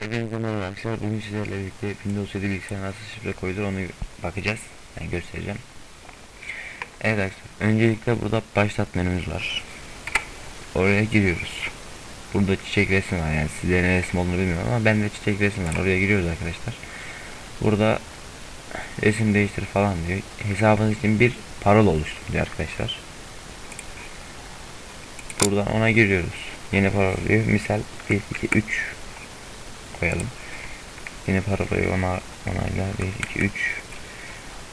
Hepinize merhaba arkadaşlar. Bugün sizlerle birlikte Windows 7 bilgisayara nasıl şifre koyulur onu bakacağız. Ben göstereceğim. Evet arkadaşlar. Öncelikle burada başlat menümüz var. Oraya giriyoruz. Burada çiçek resim var. Yani sizde ne resim olduğunu bilmiyorum ama bende çiçek resim var. Oraya giriyoruz arkadaşlar. Burada resim değiştir falan diyor. Hesabınız için bir parola oluştur diyor arkadaşlar. Buradan ona giriyoruz. Yeni parola diyor. Misal 1 2 3 koyalım. Yine parolayı ona onayla 1 2 3.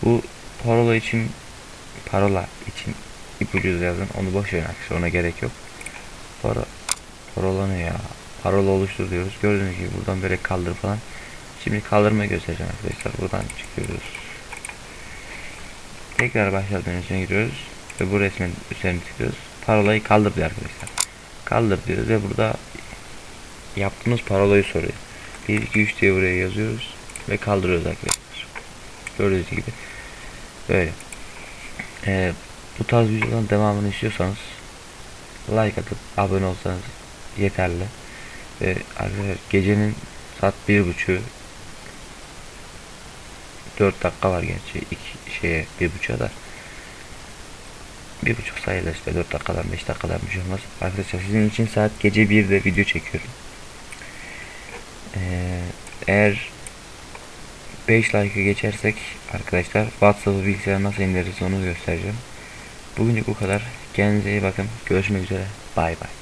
Bu parola için parola için ipucu yazın. Onu boş verin. Ona gerek yok. Para parola ne ya? Parola oluştur diyoruz. Gördüğünüz gibi buradan böyle kaldır falan. Şimdi kaldırmayı göstereceğim arkadaşlar. Buradan çıkıyoruz. Tekrar başlat menüsüne giriyoruz ve bu resmin üzerine tıklıyoruz. Parolayı kaldır diyor arkadaşlar. Kaldır diyoruz ve burada yaptığımız parolayı soruyor. 1 2 3 diye buraya yazıyoruz ve kaldırıyoruz arkadaşlar. Gördüğünüz gibi böyle. Ee, bu tarz videoların devamını istiyorsanız like atıp abone olsanız yeterli. Ve arkadaşlar gecenin saat bir buçuğu 4 dakika var gerçi iki şeye bir buçuğa da bir buçuk sayıda işte 4 dakikadan 5 dakikadan bir şey olmaz. Arkadaşlar sizin için saat gece 1'de video çekiyorum. Eğer 5 like'ı geçersek arkadaşlar WhatsApp'ı bilgisayara nasıl indiririz onu göstereceğim. Bugünlük bu kadar. Kendinize iyi bakın. Görüşmek üzere. Bay bay.